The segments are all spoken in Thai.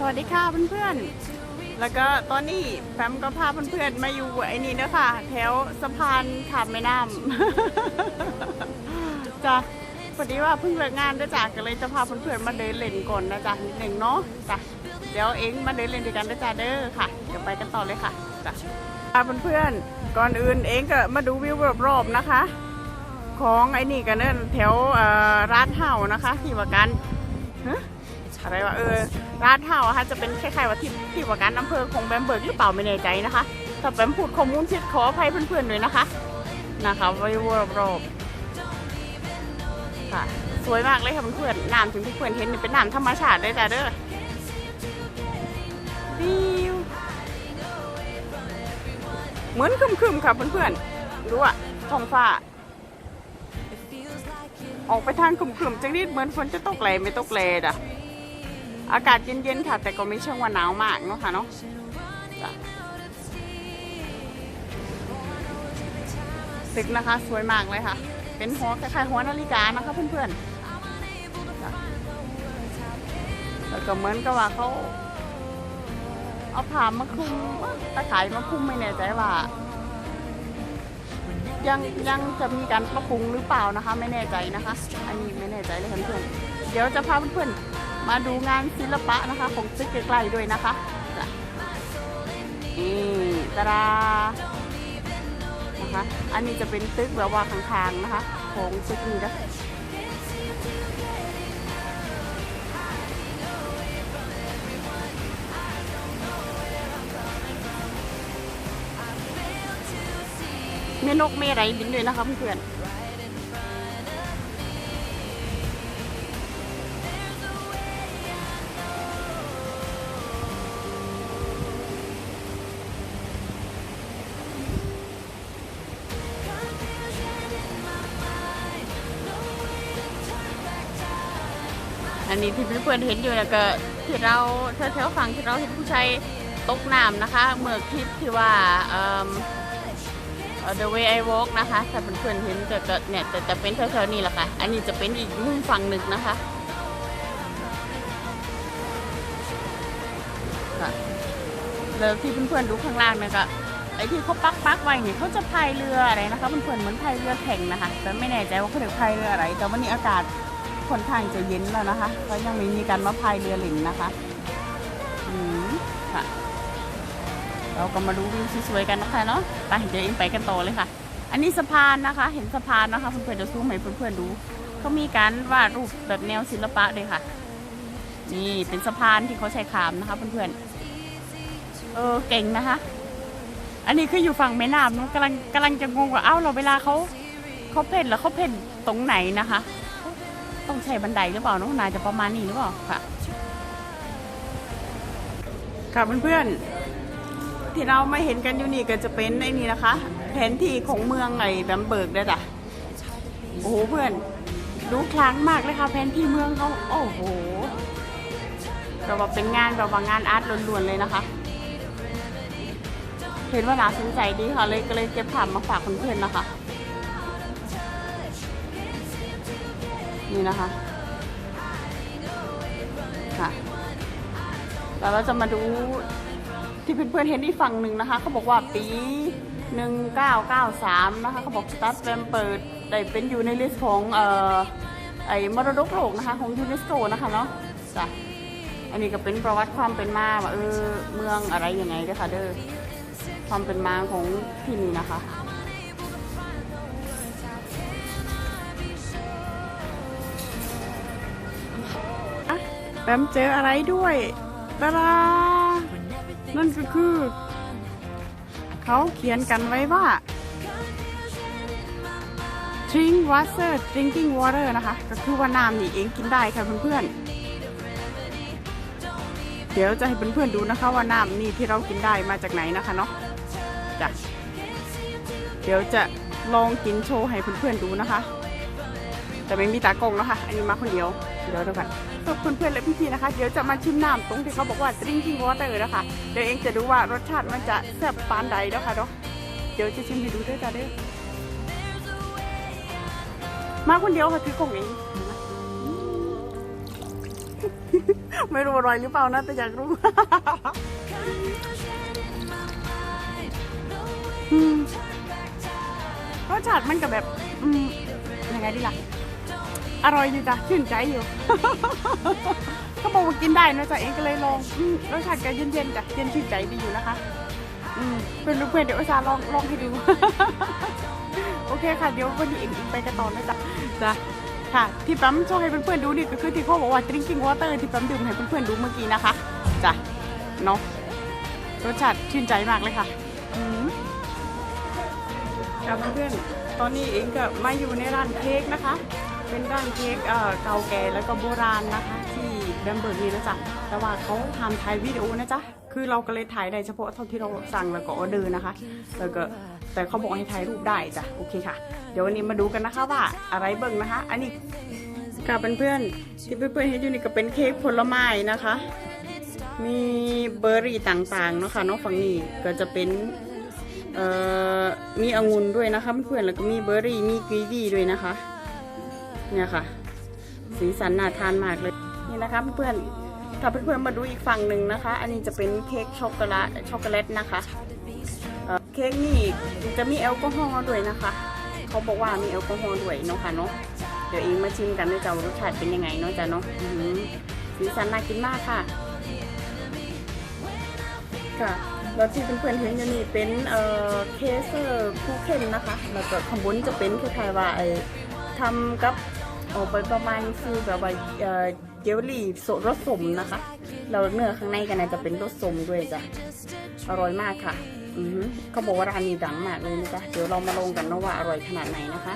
สวัสดีค่ะเพื่อนๆ แล้วก็ตอนนี้แฟมก็พาเพื่อนๆ มาอยู่ไอ้นี่นะค่ะแถวสะพานขามแม่น้ำจ้ะพอดีว่าเพิ่งเลิกงานด้วยจ้ะก็เลยจะพาเพื่อนๆ มาเดินเล่นก่อนนะจ๊ะนิดหนึ่งเนาะจ้ะเดี๋ยวเองมาเดินเล่นด้วยกันนะจ๊ะเด้อค่ะ เดี๋ยวไปกันต่อเลยค่ะจ้ะเพื่อนๆ ก่อนอื่นเองก็มาดูวิวรอบๆนะคะ ของไอ้นี่กันเนอะแถวร้านเห่านะคะที่ว่ากันฮะ อะไรวะเออร้านเฮาค่ะจะเป็นคล้ายๆว่าที่ที่ว่าการอำเภอของแบมเบิร์กหรือเปล่าไม่แน่ใจนะคะแต่แบมพูดข้อมูลผิดขออภัยเพื่อนๆด้วยนะคะนะคะไว้รอบๆค่ะสวยมากเลยค่ะเพื่อนๆน้ำถึงที่เพื่อนเห็นเป็นน้ำธรรมชาติเลยจ้ะเด้อวิวเหมือนคึมๆค่ะเพื่อนๆดูอะท้องฟ้าออกไปทางครึมๆจังนิดเหมือนฝนจะตกแลไม่ตกแลจ้ะ อากาศเย็นๆค่ะ แต่ก็ไม่เชิงว่าหนาวมากเนาะค่ะเนาะตึกนะคะสวยมากเลยค่ะ เป็นหัวคล้ายๆหัวนาฬิกานะคะเพื่อนๆแล้วก็เหมือนกับว่าเขาเอาผ้ามาคลุมตะข่ายมาคลุมไม่แน่ใจว่ายังยังจะมีการปรับปรุงหรือเปล่านะคะ ไม่แน่ใจนะคะ อันนี้ไม่แน่ใจเลยเพื่อนๆเดี๋ยวจะพาเพื่อนๆ มาดูงานศิลปะนะคะของตึกใกล้ๆด้วยนะคะนี่ตาดานะคะ อันนี้จะเป็นตึกแบบว่าข้างๆนะคะ ของตึกนี้นะมีนกมีอะไรบินด้วยนะคะเพื่อนๆ อันนี้ที่เพื่อนๆเห็นอยู่นะก็ที่เราแถวๆฝั่งที่เราเห็นผู้ชายตกน้ำนะคะเมื่อคลิปที่ว่า The Way I Walk นะคะถ้าเพื่อนๆเห็นก็เนี่ยแต่จะเป็นแถวๆนี้แหละค่ะ อันนี้จะเป็นอีกมุมฝั่งหนึ่งนะคะค่ะแล้วที่เพื่อนๆดูข้างล่างเนี่ยก็ไอ้ที่เขาปักปักๆไว้เนี่ยเขาจะพายเรืออะไรนะคะเพื่อนๆเหมือนพายเรือแข่งนะคะแต่ไม่แน่ใจว่าเขาเรียกพายเรืออะไร แต่วันนี้อากาศ ค่อนข้างจะเย็นแล้วนะคะ ก็ยังไม่มีการมาพายเรือหลินนะคะอืมค่ะ เราก็มาดูวิวสวยๆกันนะคะเนาะไปเดี๋ยวเองไปกันต่อเลยค่ะ อันนี้สะพานนะคะ เห็นสะพานนะคะเพื่อนๆจะซูมให้เพื่อนๆดูเขามีการวาดรูปแบบแนวศิลปะด้วยค่ะ นี่เป็นสะพานที่เขาใช้ขามนะคะ เพื่อนๆเออเก่งนะคะ อันนี้คืออยู่ฝั่งแม่น้ำเนอะกำลังกำลังจะงงว่าเอ้าเราเวลาเขาเขาเพ่นแล้วเขาเพ่นตรงไหนนะคะ ต้องใช้บันไดหรือเปล่าน้องนายจะประมาณนี้หรือเปล่าค่ะ ค่ะเพื่อนๆที่เราไม่เห็นกันอยู่นี่ก็จะเป็นไอ้นี่นะคะ แผนที่ของเมืองไอ้แบมเบิร์กเด้อจ้ะโอ้โหเพื่อนดูคลังมากเลยค่ะแผนที่เมืองเขาโอ้โหแบบว่าเป็นงานแบบว่างานอาร์ตล้วนๆเลยนะคะเห็นว่าน่าสนใจดีค่ะเลยก็เลยเก็บภาพมาฝากเพื่อนๆนะคะ นี่นะคะค่ะแล้วเราจะมาดูที่เพื่อนๆเห็นอีกฝั่งหนึ่งนะคะเขาบอกว่าปี1993 นะคะเขาบอกสตาร์ทแวมเปิดได้เป็นอยู่ในลิสต์ของเอ่อไอ้มรดกโลกนะคะของยูเนสโกนะคะเนาะจ้ะอันนี้ก็เป็นประวัติความเป็นมาว่าเออเมืองอะไรยังไงด้อค่ะเด้อความเป็นมาของที่นี่นะคะ ปมเจออะไรด้วยตาดานั่นก็คือ เขาเขียนกันไว้ว่า drink water drinking water นะคะ ก็คือว่าน้ำนี่เองกินได้ค่ะเพื่อนๆ เดี๋ยวจะให้เพื่อนๆดูนะคะว่าน้ำนี่ที่เรากินได้มาจากไหนนะคะเนาะจ้ะเดี๋ยวจะลองกินโชว์ให้เพื่อนๆดูนะคะ แต่ไม่มีตากล้องนะคะ อันนี้มาคนเดียว เดี๋ยวเดี๋ยว กันเพื่อนๆและพี่ๆนะคะ เดี๋ยวจะมาชิมน้ำตรงที่เขาบอกว่า drinking water นะคะ เดี๋ยวเองจะดูว่ารสชาติมันจะแซ่บปานใดแล้วค่ะเนาะเดี๋ยวจะชิมให้ดูด้วยจ้ะเด้อมาคนเดียวค่ะคือกล่องเองไม่รู้อร่อยหรือเปล่านะ แต่อยากรู้รสชาติมันกับแบบยังไงดีล่ะ อร่อยดีจ้ะชื่นใจอยู่ ก็บอกว่ากินได้นะจ๊ะเองก็เลยลองอืมรสชาติก็เย็นๆจ้ะเย็นชื่นใจดีอยู่นะคะ อืมเป็นเพื่อนเดี๋ยวอุตส่าห์ลองลองให้ดู โอเคค่ะเดี๋ยววันนี้เองไปกันต่อนะจ๊ะจ้ะค่ะ ที่ปั๊มโชว์ให้เพื่อนๆดูนี่ก็คือที่เขาบอกว่า drinking water ที่ปั๊มดื่มให้เพื่อนๆดูเมื่อกี้นะคะจ้ะเนาะรสชาติชื่นใจมากเลยค่ะอืมค่ะเพื่อนๆตอนนี้เองก็มาอยู่ในร้านเค้กนะคะ เป็นร้านเค้กเก่าแก่แล้วก็โบราณนะคะ ที่แบมเบิร์กนี่นะจ๊ะ แต่ว่าเขาทำถ่ายวิดีโอนะจ๊ะ คือเราก็เลยถ่ายได้เฉพาะเท่าที่เราสั่งแล้วก็ออเดอร์นะคะ แล้วก็แต่เขาบอกให้ถ่ายรูปได้จ้ะ โอเคค่ะ เดี๋ยววันนี้มาดูกันนะคะว่าอะไรเบิ่งนะคะ อันนี้กับเพื่อนๆที่เพื่อนๆเห็นอยู่นี่ก็เป็นเค้กผลไม้นะคะ มีเบอร์รี่ต่างๆเนาะค่ะนาะฝั่งนี้ก็จะเป็นมีองุ่นด้วยนะคะเพื่อนๆแล้วก็มีเบอร์รี่มีกีวีด้วยนะคะ เนี่ยค่ะ สีสันน่าทานมากเลยนี่นะคะเพื่อนๆถ้าเพื่อนๆมาดูอีกฝั่งหนึ่งนะคะ อันนี้จะเป็นเค้กช็อกโกแลตช็อกโกแลตนะคะเเค้กนี่จะมีแอลกอฮอล์ด้วยนะคะ เขาบอกว่ามีแอลกอฮอล์ด้วยเนาะค่ะเนาะเดี๋ยวเองมาชิมกันด้วยจ้ารสชาติเป็นยังไงเนาะจ้ะเนาะสีสันน่ากินมากค่ะ ค่ะแล้วที่เพื่อนๆเห็นอยู่นี่เป็นเอ่อเคเซอร์คูเคนนะคะ แล้วก็ข้างบนจะเป็นคล้ายๆว่าไอ้ทำกับ ออกไปประมาณคือแบบว่าเจลลี่สดรสสมนะคะแล้วเนื้อข้างในกันนะจะเป็นรสสมด้วยจ้ะอร่อยมากค่ะอือเขาบอกว่าร้านนี้ดังมากเลยนะจ๊ะเดี๋ยวเรามาลองกันนะว่าอร่อยขนาดไหนนะคะ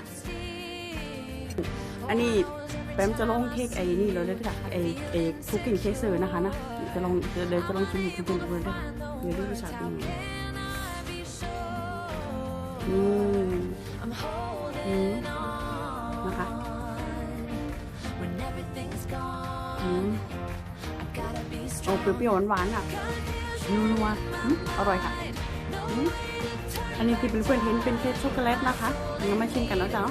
อันนี้แปมจะลองเค้กไอ้นี่เลยด้วยค่ะไอ้ไอ้คุกกิ้งเคเซอร์นะคะนะจะลองเดี๋ยวเดี๋ยจะลองชิมให้คุณดูด้วยเดี๋ยวดูรสชาติเป็นไงอืมอืมนะคะ โอ้เปรี้ยวๆหวานๆอะนัวๆอร่อยค่ะ อันนี้ที่เป็นเพื่อนเห็นเป็นเค้กช็อกโกแลตนะคะเดี๋ยวมาชิมกันแล้วจ้ะ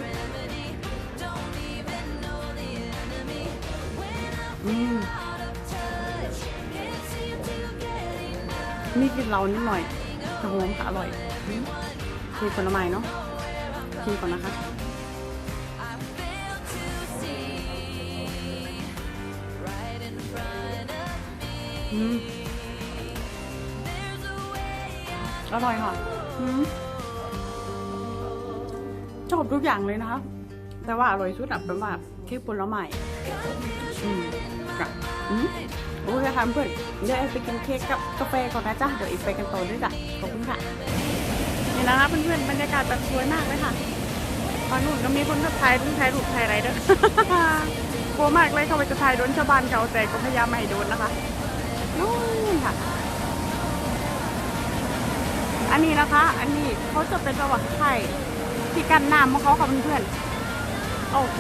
อืมมีกลิ่นเรานิดหน่อยแต่หอมค่ะอร่อยคือผลไม้เนาะชิมก่อนนะคะ อืมอร่อยค่ะอืมชอบทุกอย่างเลยนะคะ แต่ว่าอร่อยสุดอะเป็นแบบเค้กผลไม้อืมค่ะอืมโอเคค่ะเพื่อนเดี๋ยวเอ็ไปกินเค้กกับกาแฟก่อนนะจ๊ะ เดี๋ยวอีกไปกันต่อด้วยจ้ะ ขอบคุณค่ะ นี่นะคะเพื่อนๆบรรยากาศแบบสวยมากเลยค่ะตอนนู้นก็มีคนแบบถ่ายรูปถ่ายรูปถ่ายอะไรเด้อกลัวมากเลยเขาไปจะถ่ายโดนชาวบ้านเขาแต่ก็พยายามไม่ให้โดนนะคะ นู่นค่ะ อันนี้นะคะ อันนี้เขาจะเป็นประวัติไทยที่กันน้ำของเขาค่ะเพื่อนๆโอ้โห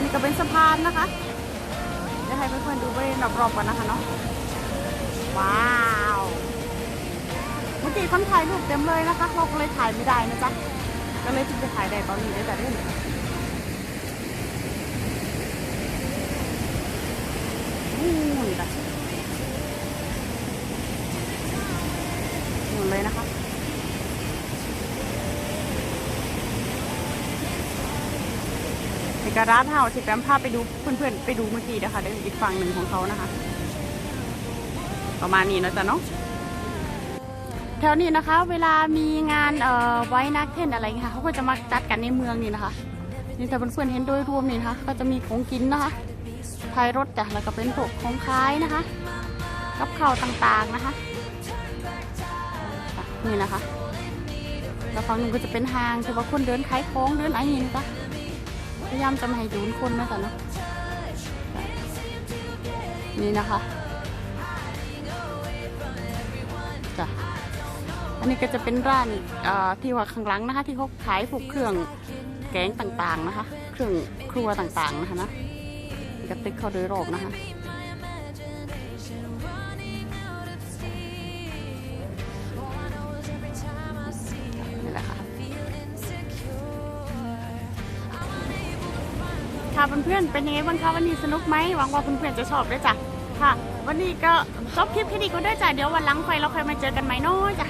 นี่ก็เป็นสะพานนะคะเดี๋ยวให้เพื่อนๆดูบริเวณรอบๆก่อนนะคะเนาะว้าว เมื่อกี้คนถ่ายรูปเต็มเลยนะคะเราก็เลยถ่ายไม่ได้นะจ๊ะก็เลยถึงจะถ่ายได้ตอนนี้ได้แต่เรื่อ งอู้นี่จ้ะหมดเลยนะคะในกรานเฮาที่แปมพาไปดูเพื่อนๆ ไปดูเมื่อกี้นะคะเดี๋ยวอีกฝั่งหนึ่งของเขานะคะ ประมาณนี้นะจ๊ะเนาะแถวนี้นะคะ เวลามีงานเอ่อไว้นักเต้นอะไรเงี้ยค่ะเขาก็จะมาจัดกันในเมืองนี่นะคะนี่แต่เพื่อนๆเห็นโดยรวมนี่นะคะ ก็จะมีของกินนะคะ ภายรถจ้ะแล้วก็เป็นพวกของขายนะคะ กับข้าวต่างๆนะคะ นี่นะคะ แล้วฝั่งนึงก็จะเป็นห้างที่ว่าคนเดินขายของเดินอะไรนี่นะคะพยายามจะไม่ให้โดนคนนะจ๊ะเนาะนี่นะคะจ้ะอันนี้ก็จะเป็นร้านอ่อที่ว่าข้างหลังนะคะ ที่เขาขายพวกเครื่องแกงต่างๆนะคะ เครื่องครัวต่างๆนะคะนะ กระติกเขาโดยรอบนะคะนี่แหละค่ะค่ะเพื่อนๆเป็นยังไงบ้างคะวันนี้สนุกไหมหวังว่าเพื่อนๆจะชอบด้วยจ้ะค่ะ วันนี้ก็จบคลิปแค่นี้ก็ได้จ้ะเดี๋ยววันหลังค่อยเราค่อยมาเจอกันใหม่เน้อยจ้ะ